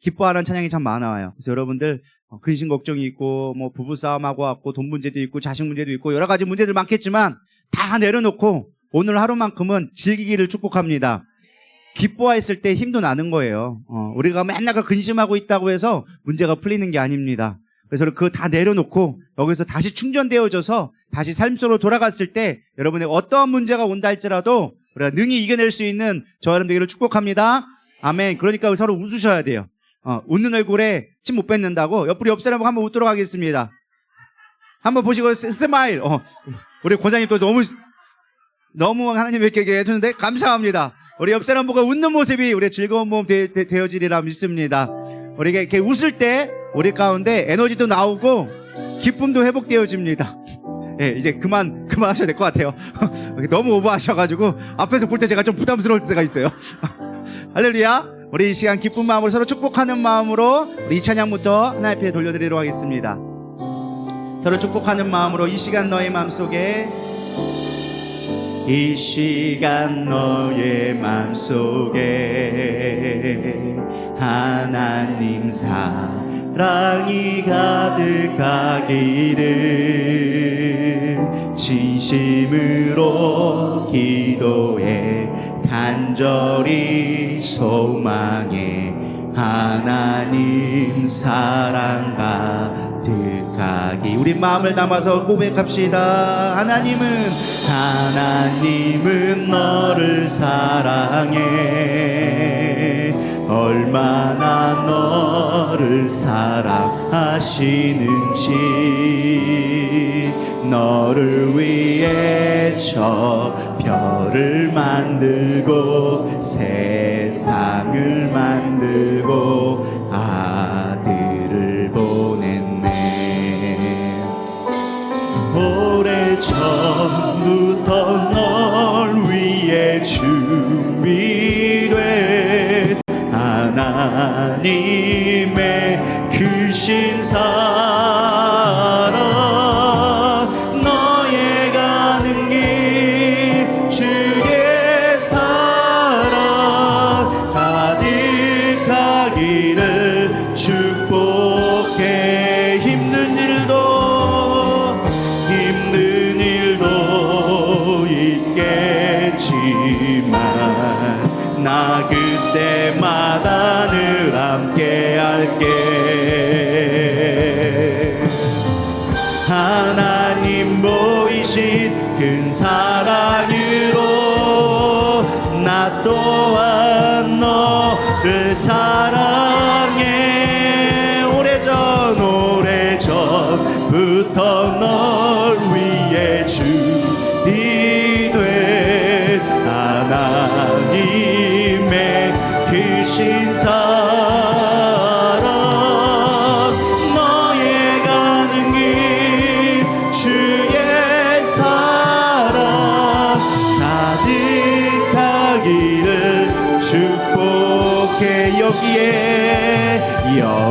기뻐하는 찬양이 참 많아요. 그래서 여러분들 어, 근심 걱정이 있고 뭐 부부 싸움하고 왔고 돈 문제도 있고 자식 문제도 있고 여러 가지 문제들 많겠지만 다 내려놓고 오늘 하루만큼은 즐기기를 축복합니다. 기뻐했을 때 힘도 나는 거예요. 어, 우리가 맨날 그 근심하고 있다고 해서 문제가 풀리는 게 아닙니다. 그래서 그거 다 내려놓고 여기서 다시 충전되어져서 다시 삶 속으로 돌아갔을 때 여러분의 어떠한 문제가 온다 할지라도 우리가 능히 이겨낼 수 있는 저 여러분 되기를 축복합니다. 아멘. 그러니까 서로 웃으셔야 돼요. 어, 웃는 얼굴에 침 못 뱉는다고 옆으로 옆 사람 한번 웃도록 하겠습니다. 한번 보시고 스- 스마일. 어, 우리 권장님 또 너무 너무 하나님 이렇게 해주는데 감사합니다. 우리 옆 사람 보고 웃는 모습이 우리의 즐거운 몸 되, 되, 되 어지리라 믿습니다. 우리가 이렇게 웃을 때 우리 가운데 에너지도 나오고 기쁨도 회복되어집니다. 예, 이제 그만 그만 하셔야 될 것 같아요. 너무 오버하셔가지고 앞에서 볼 때 제가 좀 부담스러울 때가 있어요. 할렐루야. 우리 이 시간 기쁜 마음으로 서로 축복하는 마음으로 이 찬양부터 하나님 앞에 돌려드리도록 하겠습니다. 서로 축복하는 마음으로 이 시간 너의 마음속에 이 시간 너의 마음속에 하나님 사랑이 가득하기를 진심으로 기도해 간절히 소망해 하나님 사랑 가득하기. 우리 마음을 담아서 고백합시다. 하나님은 하나님은 너를 사랑해. 얼마나 너를 사랑하시는지. 너를 위해 저 별을 만들고 세상을 만들고 아 나 그때마다 늘 함께 할게. 하나님 보이신 큰 사랑으로 나 또한 너를 사랑 여기에 여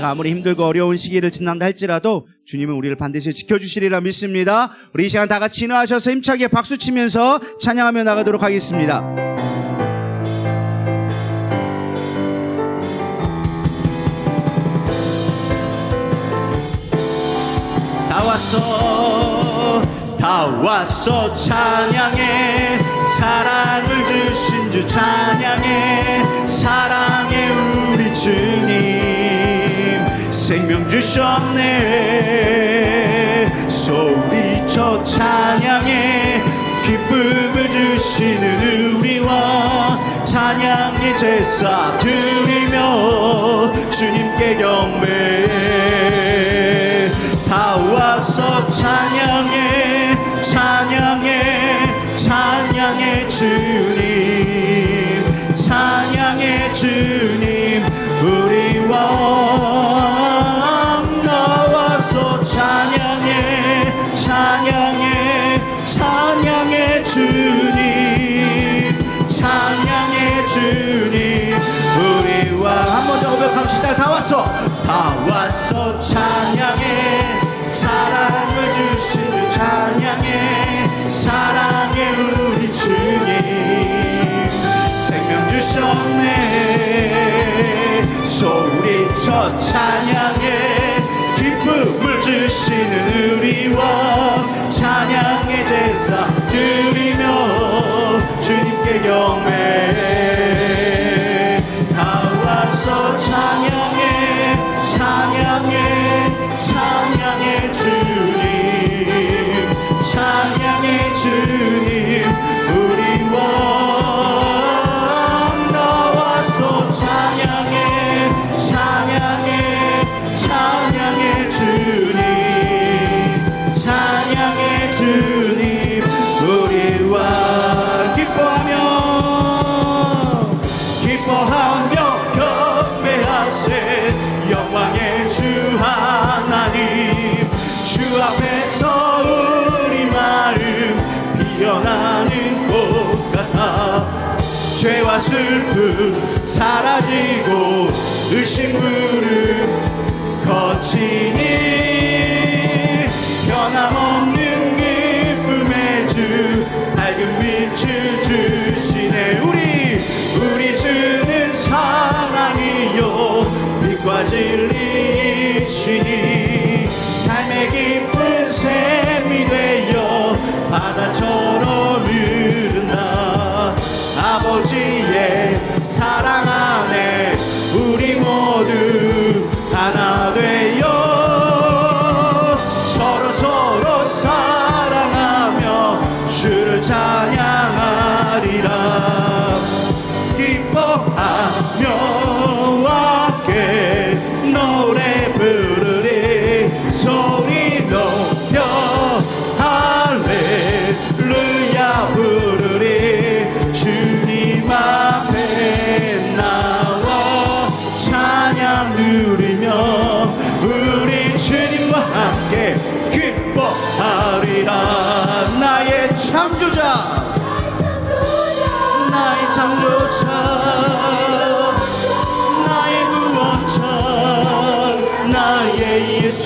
우리가 아무리 힘들고 어려운 시기를 지난다 할지라도 주님은 우리를 반드시 지켜주시리라 믿습니다. 우리 이 시간 다 같이 인하셔서 힘차게 박수 치면서 찬양하며 나가도록 하겠습니다. 다 왔어 다 왔어 찬양해 사랑을 주신 주 찬양해 사랑해 우리 주님 생명 주셨네. 소리쳐 찬양해. 기쁨을 주시는 우리와 찬양의 제사 드리며 주님께 경배해 다 와서 찬양해 찬양해 찬양해 주님. 찬양해 주님. 우리와 찬양해 사랑을 주신 주 찬양해 사랑해 우리 주님. 생명 주셨네. 소리쳐 찬양해 기쁨을 주시는 우리와 찬양의 제사 드리며 주님께 경배해 다 와서 찬양해 찬 죄와 슬픔 사라지고 의심 부름 거치니 변함없는 기쁨의 주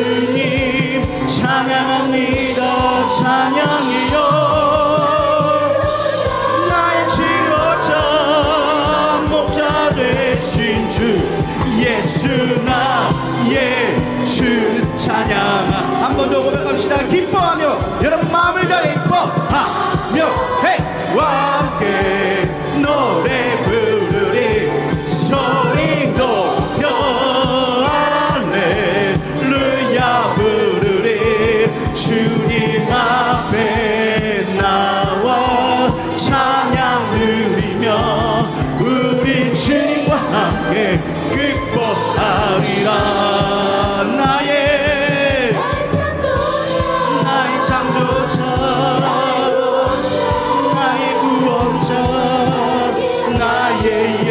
주님 찬양합니다. 찬양이요. 나의 치료자 목자 되신 주 예수나 예수 찬양 한 번 더 고백합시다. 기뻐!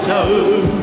찾아은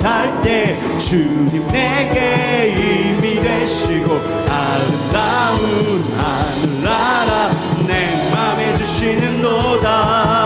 못할 때 주님 내게 힘이 되시고 아름다운 하늘나라 내 맘에 주시는 노다.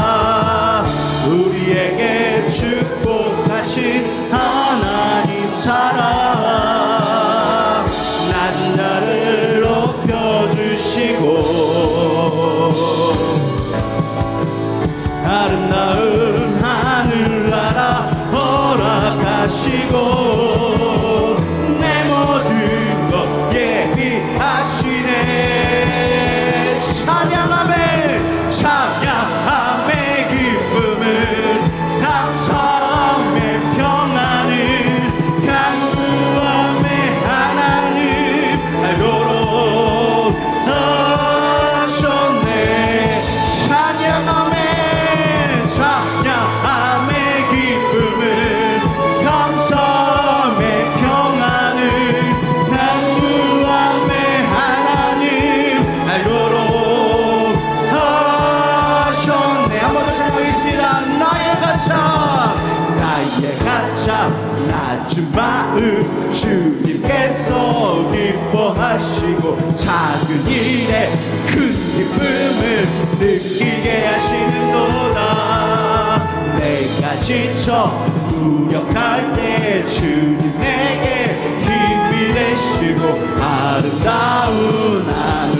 하시고 작은 일에 큰 기쁨을 느끼게 하시는도다. 내가 지쳐 무력할 때 주님에게 힘이 되시고 아름다운 하나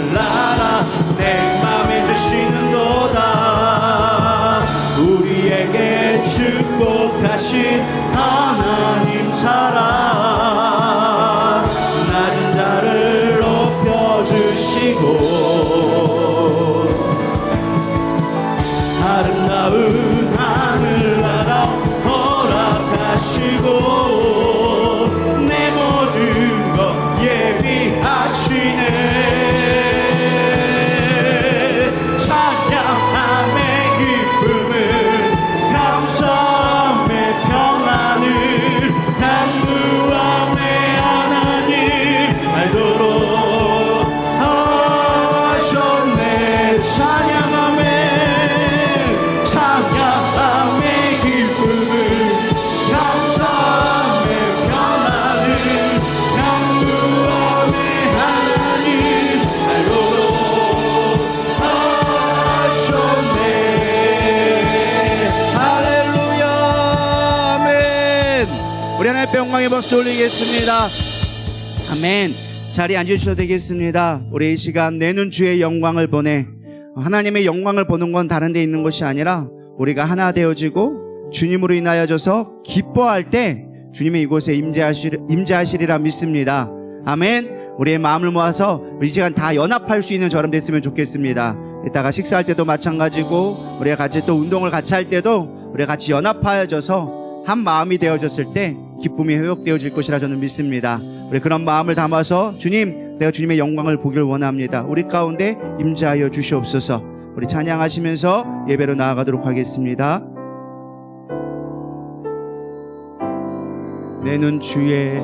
영광의 박수 돌리겠습니다. 아멘. 자리에 앉으셔도 되겠습니다. 우리 이 시간 내는 주의 영광을 보내 하나님의 영광을 보는 건 다른 데 있는 것이 아니라 우리가 하나 되어지고 주님으로 인하여 져서 기뻐할 때 주님의 이곳에 임재하실, 임재하시리라 믿습니다. 아멘. 우리의 마음을 모아서 이 시간 다 연합할 수 있는 저럼 됐으면 좋겠습니다. 이따가 식사할 때도 마찬가지고 우리가 같이 또 운동을 같이 할 때도 우리가 같이 연합하여져서 한 마음이 되어졌을 때 기쁨이 회복되어질 것이라 저는 믿습니다. 우리 그런 마음을 담아서 주님, 내가 주님의 영광을 보길 원합니다. 우리 가운데 임재하여 주시옵소서. 우리 찬양하시면서 예배로 나아가도록 하겠습니다. 내 눈 주의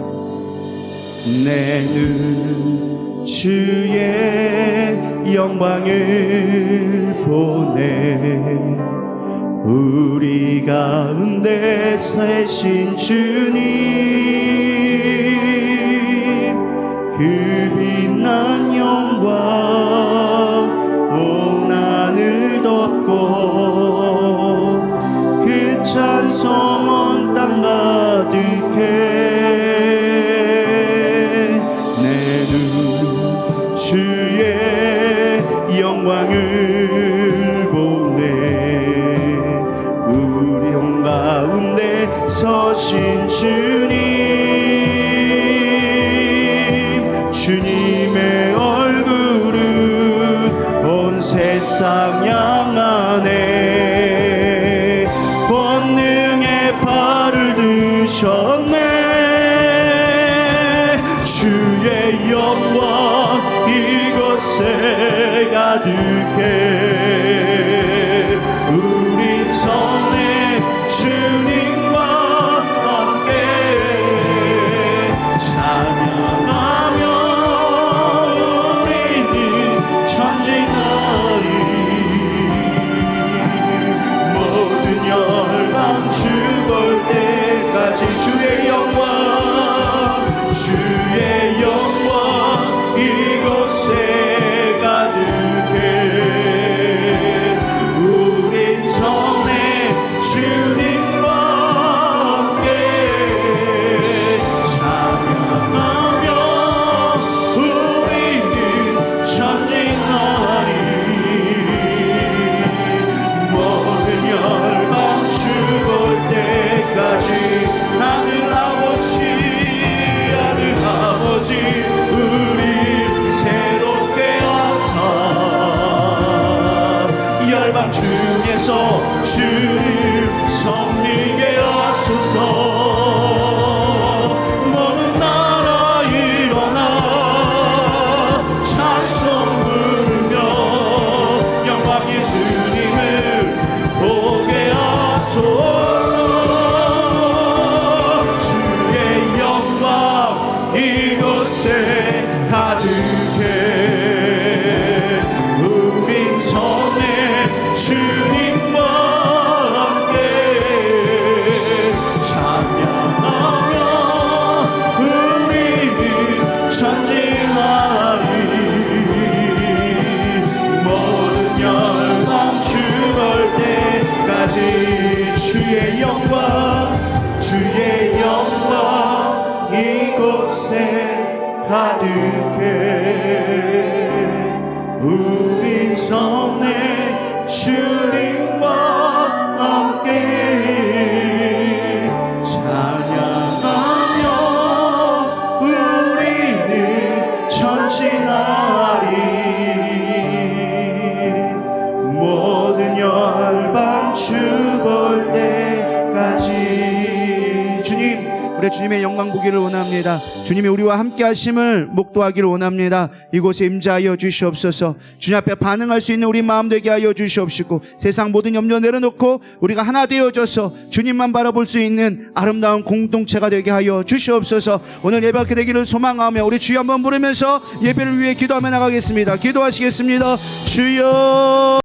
내 눈 주의 영광을 보내 우리 가운데 세신 주님 그 빛난 영광 가득해. 우린 성 보기를 원합니다 주님이 우리와 함께 하심을 목도하기를 원합니다 이곳에 임자하여 주시옵소서 주님 앞에 반응할 수 있는 우리 마음 되게 하여 주시옵시고 세상 모든 염려 내려놓고 우리가 하나 되어져서 주님만 바라볼 수 있는 아름다운 공동체가 되게 하여 주시옵소서 오늘 예배하게 되기를 소망하며 우리 주여 한번 부르면서 예배를 위해 기도하며 나가겠습니다 기도하시겠습니다 주여